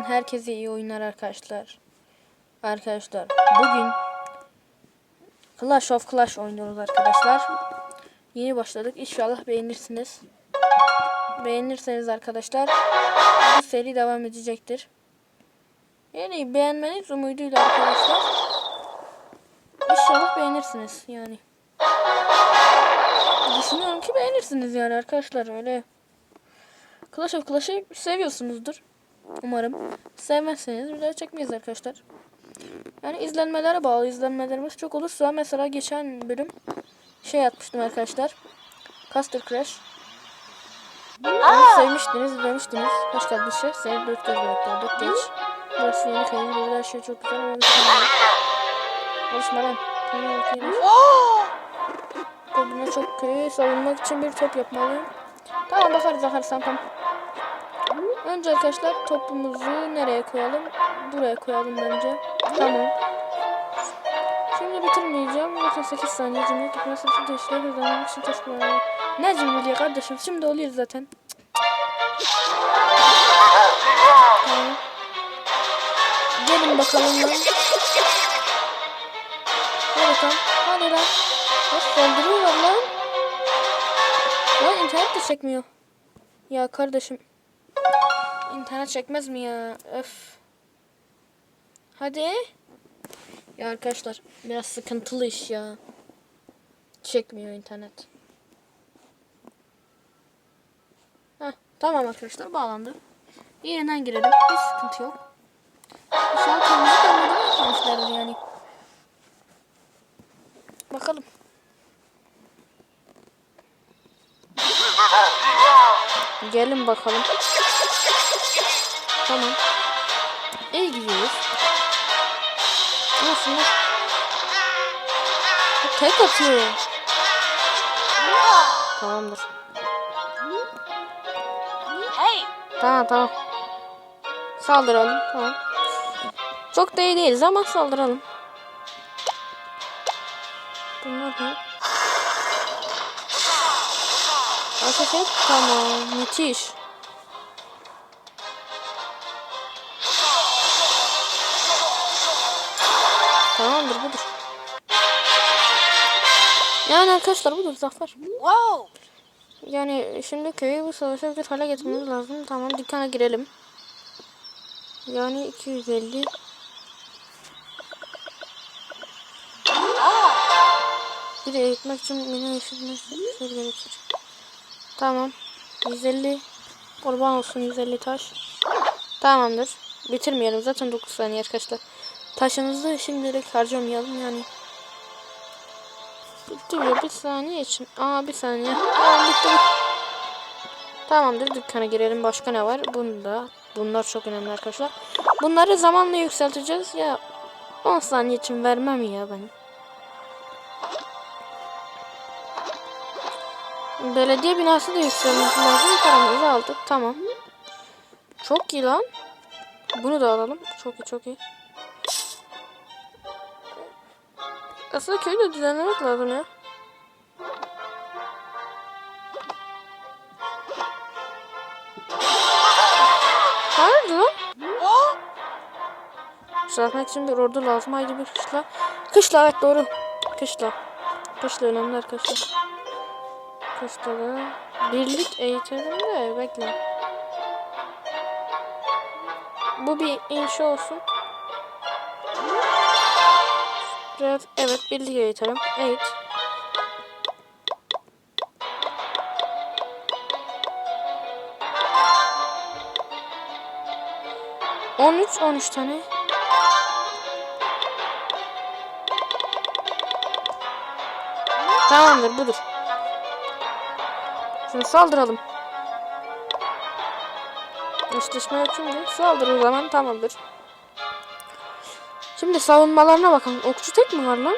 Herkese iyi oyunlar arkadaşlar. Arkadaşlar bugün Clash of Clash oynuyoruz arkadaşlar. Yeni başladık. İnşallah beğenirsiniz. Beğenirseniz arkadaşlar bu seri devam edecektir. Yani beğenmeniz umuduyla arkadaşlar. İnşallah beğenirsiniz yani. Düşünüyorum ki beğenirsiniz yani arkadaşlar öyle. Clash of Clash'ı seviyorsunuzdur. Umarım. Sevmezseniz bir daha çekmeyiz arkadaşlar. Yani izlenmelere bağlı. İzlenmelerimiz çok olursa mesela geçen bölüm şey atmıştım arkadaşlar. Caster Crash. Onu sevmiştiniz, izlemiştiniz. Hoş geldiniz şef. Seni dört göz beklerdik. Geç. Burası yeni kayın. Her şey çok güzel ama. Konuşma lan. Topuna çok kötü. Savunmak için bir top yapmalıyım. Tamam bakarız bakarız tamam tamam. Önce arkadaşlar topumuzu nereye koyalım? Buraya koyalım bence. Tamam. Şimdi bitirmeyeceğim. Zaten 8 saniye cümle tutması için teşkilat kazanmak için taş kullanıyorum. Ne cümleliği kardeşim? Şimdi oluyor zaten. Tamam. Gelin bakalım lan. Hadi tam. Hadi lan. Nasıl saldırıyorlar lan? Lan internet de çekmiyor. Ya kardeşim. İnternet çekmez mi ya? Öf. Hadi. Ya arkadaşlar biraz sıkıntılı iş ya. Çekmiyor internet. Heh, tamam arkadaşlar bağlandı. Yeniden girelim. Hiç sıkıntı yok. İnşallah kırmızı yapmamışlardır yani. Bakalım. Gelin bakalım. Tamam. İyi gidiyoruz. Aslında tek atıyor. Tamamdır. Hey! Tamam tamam. Saldıralım. Tamam. Çok da iyi değiliz ama saldıralım. Bunlar ne? Ateş et. Tamam. Müthiş. Yani arkadaşlar budur zafer. Whoa! Yani şimdi köyü bu savaşa bir hale getirmemiz lazım. Tamam dükkana girelim. Yani 250. Bir de eğitmek için beni eşitmek şey gerekir. Tamam. 150. Kurban olsun 150 taş. Tamamdır. Bitirmeyelim. Zaten 9 saniye arkadaşlar. Taşımızı şimdilik harcamayalım yani. Bitti bile bir saniye için. Aa bir saniye. Tamam bitti. Tamamdır dükkana girelim. Başka ne var? Bunda. Bunlar çok önemli arkadaşlar. Bunları zamanla yükselteceğiz. Ya 10 saniye için vermem ya ben. Belediye binası da yükselmesi lazım. Paramızı aldık. Tamam. Çok iyi lan. Bunu da alalım. Çok iyi çok iyi. Aslında köyü de düzenlemek lazım ya. Hayırdır lan? Düzeltmek için bir ordu lazım. Haydi bir kışla. Kışla evet doğru. Kışla. Kışla önemli arkadaşlar. Kışla da birlik eğitelim de bekle. Bu bir inşa olsun. Biraz evet birlik eğitelim. Eğit. On üç, on üç tane. Tamamdır budur. Şimdi saldıralım. Eşleşme yok şimdi. Saldır zaman tamamdır. Şimdi savunmalarına bakalım. Okçu tek mi var lan?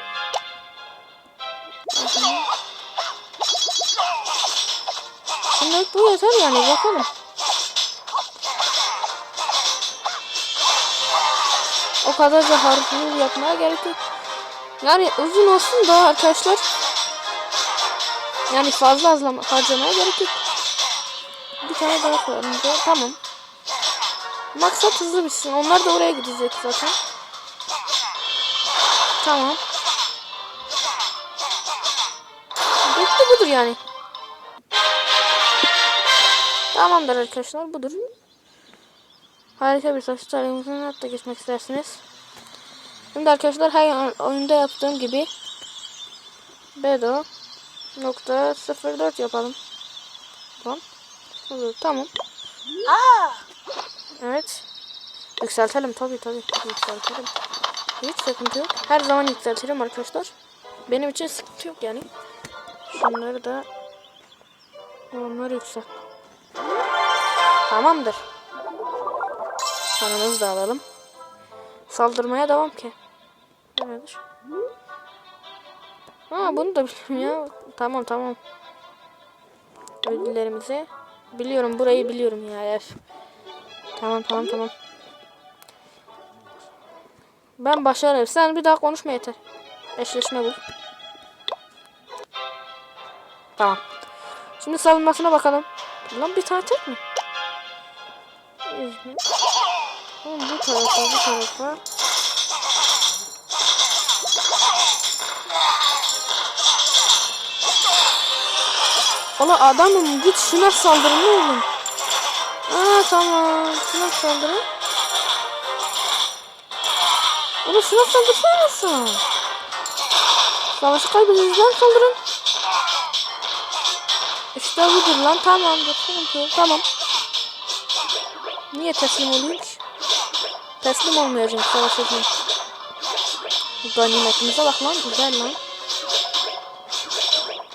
Şimdi bu yeter yani bakalım. O kadar da harfini yapmaya gerek yok. Yani uzun olsun da arkadaşlar. Yani fazla azlama, harcamaya gerek yok. Bir tane daha koyalım. Tamam. Maksat hızlı bitsin. Onlar da oraya gidecek zaten. Tamam. Bitti budur yani. Tamamdır arkadaşlar budur. Harika bir saç tarihimizin hatta geçmek istersiniz. Şimdi arkadaşlar her oyunda yaptığım gibi Bedo nokta 04 yapalım. Tamam. Olur, tamam. Evet. Yükseltelim tabii tabii. Yükseltelim. Hiç sıkıntı yok. Her zaman yükseltirim arkadaşlar. Benim için sıkıntı yok yani. Şunları da onları yükselt. Tamamdır. Kanımızı da alalım. Saldırmaya devam ki. Nedir? Ha bunu da biliyorum ya. Tamam tamam. Ödüllerimizi. Biliyorum burayı biliyorum ya. Tamam tamam tamam. Ben başarırım. Sen bir daha konuşma yeter. Eşleşme bul. Tamam. Şimdi savunmasına bakalım. Lan bir tane tek mi? Oğlum bu tarafa bu tarafa. Ola adamım git şuna saldırın oğlum. Aa tamam. Şuna saldırın. Oğlum şuna saldırsana nasıl? Savaşı kaybederiz lan saldırın. İşte budur lan tamamdır. Yok. Tamam. Niye teslim olayım ki? Teslim olmayacağım savaşacağım. Ganimetimize bak lan. Güzel lan.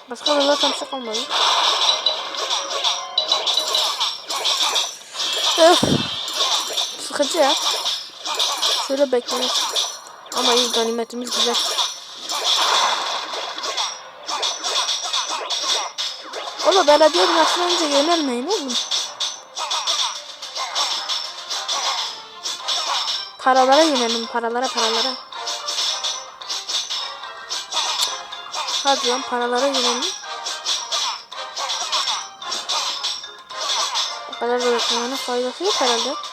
Başka da zaten bir şey kalmadı. Öf. Sıkıcı ya. Şöyle beklemek. Ama iyi ganimetimiz güzel. Oğlum belediye binasına önce yönelmeyin oğlum. Paralara yönelim paralara paralara. Hadi lan paralara yönelim. O kadar faydası yok herhalde.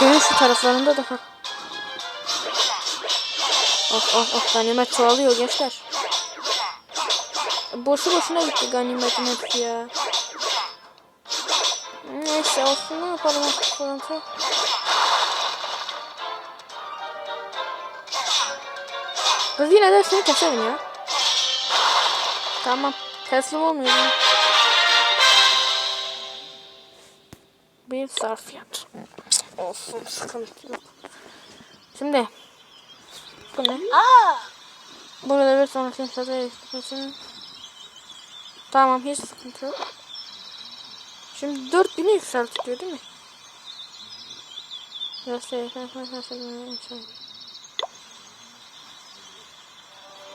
Köyün şu taraflarında da. Of of of ganimet çoğalıyor gençler. Boşu boşuna gitti ganimetin hepsi ya. Neyse olsun ne yapalım artık sıkıntı. Kız yine de seni keserim ya. Tamam. Teslim olmuyorum. Bir sarfiyat. Olsun sıkıntı yok. Şimdi. Bu ne? Ah! Burada bir sonraki sırada erişmesinin. Tamam hiç sıkıntı yok. Şimdi 4000'i yükseltiyor değil mi?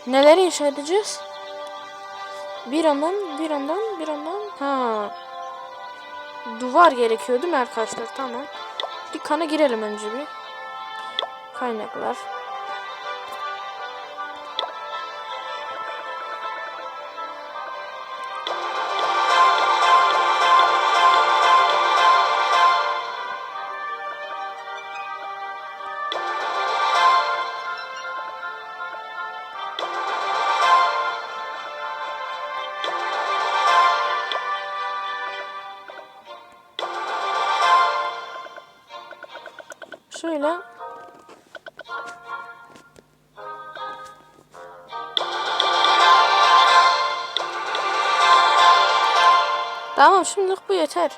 Neleri inşa edeceğiz? Bir ondan, bir ondan, bir ondan. Ha. Duvar gerekiyor değil mi arkadaşlar? Tamam. Dükkana girelim önce bir. Kaynaklar. Yeter.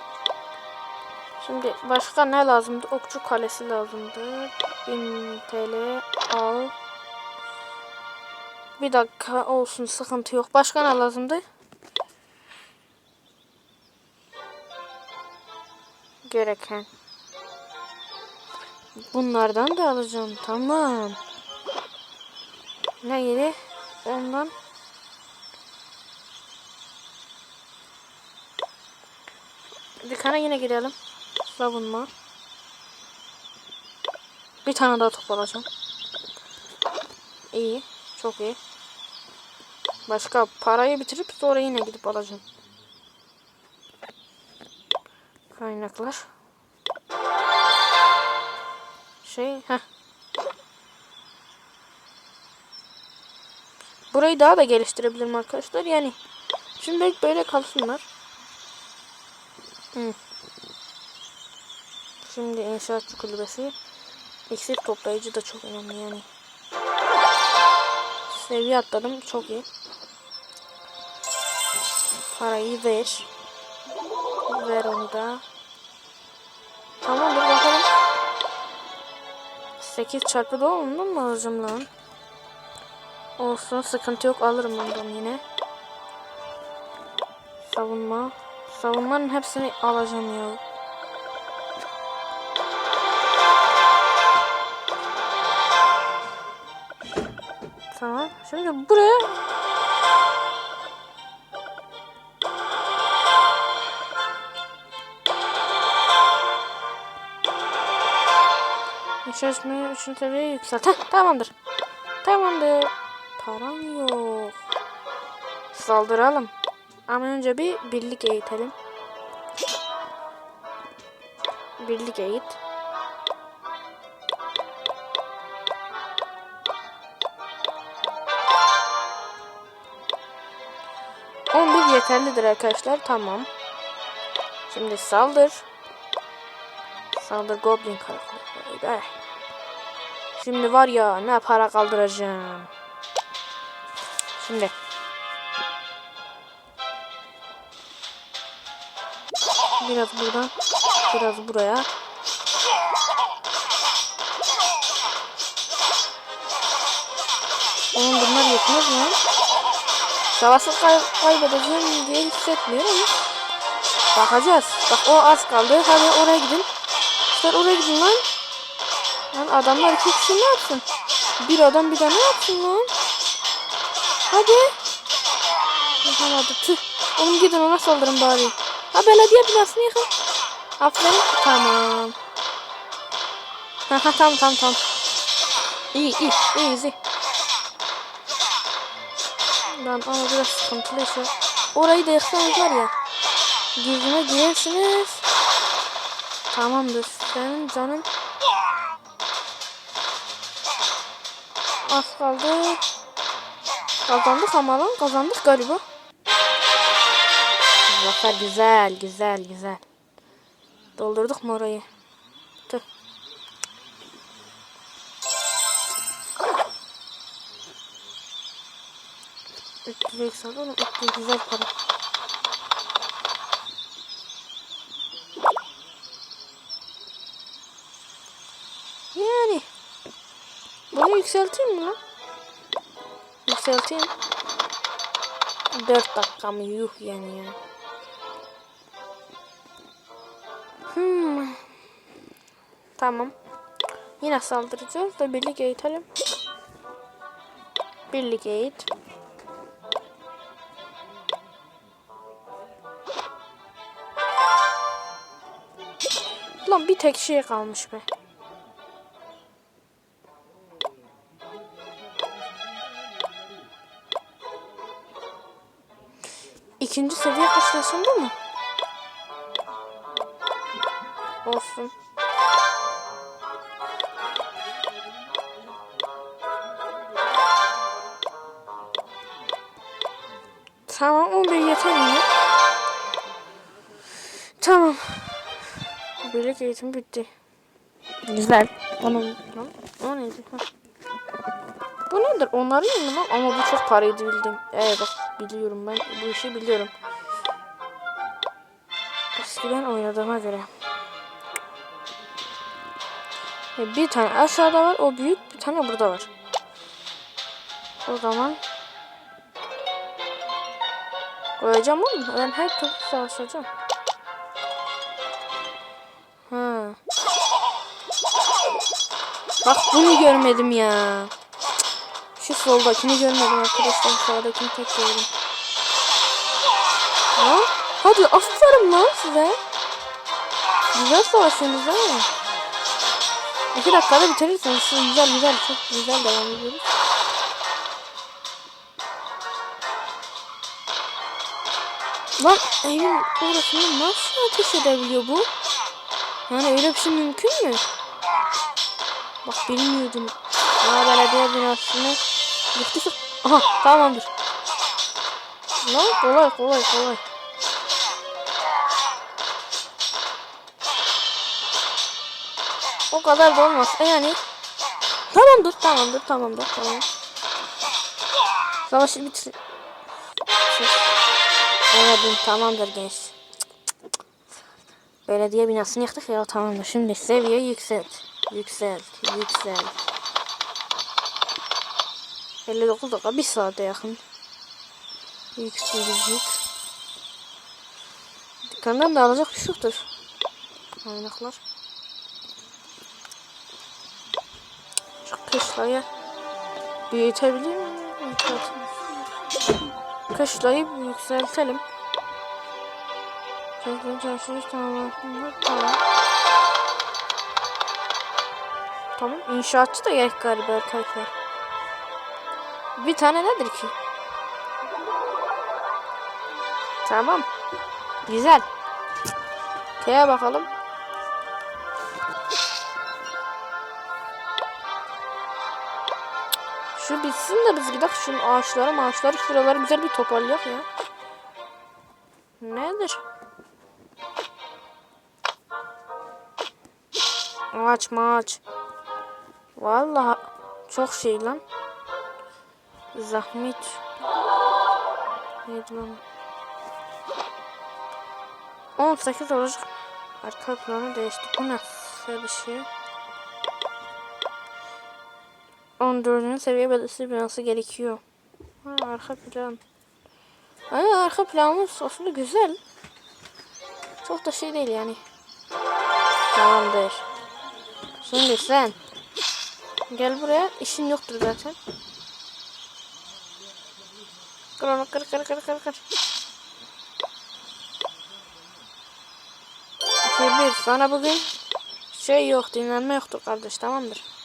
Şimdi başka ne lazımdı? Okçu kalesi lazımdı. 1000 TL al. Bir dakika olsun sıkıntı yok. Başka ne lazımdı? Gereken. Bunlardan da alacağım. Tamam. Ne yeri? Ondan. Dükkana yine girelim. Savunma. Bir tane daha top. İyi. Çok iyi. Başka parayı bitirip sonra yine gidip alacağım. Kaynaklar. Şey, heh. Burayı daha da geliştirebilirim arkadaşlar. Yani şimdi böyle kalsınlar. Şimdi inşaatçı kulübesi. İksir toplayıcı da çok önemli yani. Seviye atladım. Çok iyi. Parayı ver. Ver onu da. Tamamdır bakalım. 8 çarpı da ondan mı alacağım lan? Olsun sıkıntı yok alırım ondan yine. Savunma. Savunmanın hepsini alacağım ya. Tamam. Şimdi buraya Çalışmayı 3. seviyeye yükselt. Heh, tamamdır. Tamamdır. Param yok. Saldıralım. Ama önce bir birlik eğitelim. Birlik eğit. On bir yeterlidir arkadaşlar. Tamam. Şimdi saldır. Saldır Goblin be. Şimdi var ya ne para kaldıracağım. Şimdi. Biraz buradan. Biraz buraya. Oğlum bunlar yetmez mi? Savaşı kay kaybedeceğim diye hissetmiyorum. Bakacağız. Bak o az kaldı. Hadi oraya gidin. Sen oraya gidin lan. Lan adamlar iki kişi ne yapsın? Bir adam bir de ne yapsın lan? Hadi. Yapamadı. Tüh. Oğlum gidin ona saldırın bari. Ha belediye binasını yıkın. Aferin. Tamam. Ha ha tamam tamam tamam. İyi iyi iyi iyi. Lan ama biraz sıkıntılı şu. Orayı da yıksanız var ya. Girdiğine girersiniz. Tamamdır. Senin canın az kaldı. Kazandık ama lan kazandık galiba. Zafer güzel güzel güzel. Doldurduk mu orayı? Tüh. Üç eksen oğlum. Üç yüz güzel para. Yani. Bunu yükselteyim mi? Yükselteyim. 4 dakika mı yuh yani ya. Hmm. Tamam. Yine saldıracağız da birlik eğitelim. Birlik eğit. Lan bir tek şey kalmış be. İkinci seviye kuşlasında mı? Olsun. Tamam 11 yeter mi? Tamam. Birlik eğitim bitti. Güzel. Onun lan. O neydi? Ha. Bu nedir? Mı lan? Ama bu çok paraydı bildim. Evet bak biliyorum ben. Bu işi biliyorum. Eskiden oynadığıma göre. Bir tane aşağıda var. O büyük. Bir tane burada var. O zaman koyacağım oğlum. Ben her türlü savaşacağım. Ha. Bak bunu görmedim ya. Şu soldakini görmedim arkadaşlar. Sağdakini tek gördüm. Ha? Hadi aferin lan size. Güzel savaşıyorsunuz değil mi? İki dakikada bitirirsiniz. Siz güzel güzel çok güzel devam ediyoruz. Lan evin orasını nasıl ateş edebiliyor bu? Yani öyle bir şey mümkün mü? Bak bilmiyordum. Aa belediye binasını yıktıysa... Aha tamamdır. Lan kolay kolay kolay. O kadar da olmaz. E yani tamamdır tamamdır tamamdır tamam. Savaşı bitir. Anladım tamamdır genç. Belediye binasını yıktık ya tamamdır. Şimdi seviye yükselt. Yükselt. Yükselt. 59 dakika bir saate yakın. Yükselecek. Dükkandan da alacak bir şey yoktur. Kaynaklar. Kışlayı büyütebilir miyim? Kışlayı yükseltelim. Tekrar çalışıyoruz tamam. Tamam. Tamam. İnşaatçı da gerek galiba arkadaşlar. Bir tane nedir ki? Tamam. Güzel. K'ye bakalım. Şu bitsin de biz gidelim şunun ağaçları maaşları şuraları güzel bir toparlayak ya. Nedir? Ağaç maaç. Vallahi çok şey lan. Zahmet. Neydi lan? 18 olacak. Arka planı değişti. Bu nasıl bir şey? 14. seviye belirsiz binası gerekiyor. Ha, arka plan. Ay, arka planımız aslında güzel. Çok da şey değil yani. Tamamdır. Şimdi sen. Gel buraya. İşin yoktur zaten. Kır onu kır kır kır kır kır. İki bir. Sana bugün şey yok dinlenme yoktur kardeş tamamdır.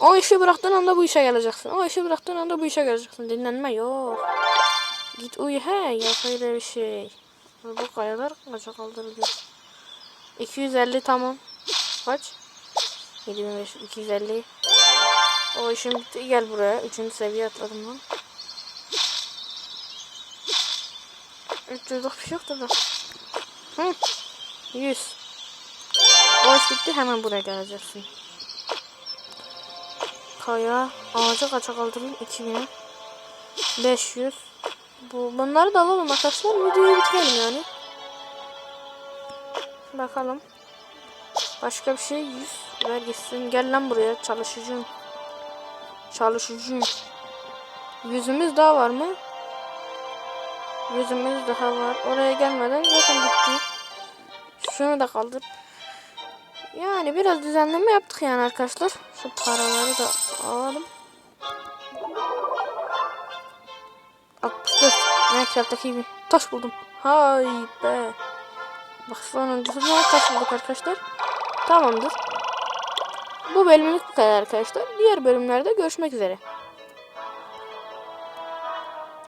O işi bıraktığın anda bu işe geleceksin. O işi bıraktığın anda bu işe geleceksin. Dinlenme yok. Git uyu he ya öyle bir şey. Bu kayalar kaça kaldırılıyor. 250 tamam. Kaç? 75 250. O işim bitti. Gel buraya. Üçüncü seviye atladım lan. 300'lük bir şey yoktu da. Hı. 100. O iş bitti. Hemen buraya geleceksin. Kaya. Ağaca kaça kaldırayım? 2000. 500. Bu, bunları da alalım arkadaşlar. Videoyu bitirelim yani. Bakalım. Başka bir şey 100. Ver gitsin. Gel lan buraya. Çalışacağım. Çalışacağım. Yüzümüz daha var mı? Yüzümüz daha var. Oraya gelmeden zaten bitti. Şunu da kaldır. Yani biraz düzenleme yaptık yani arkadaşlar. Şu paraları da alalım. 64. Minecraft'taki gibi. Taş buldum. Hay be. Bak sonuncusunda taş bulduk arkadaşlar. Tamamdır. Bu bölümlük bu kadar arkadaşlar. Diğer bölümlerde görüşmek üzere.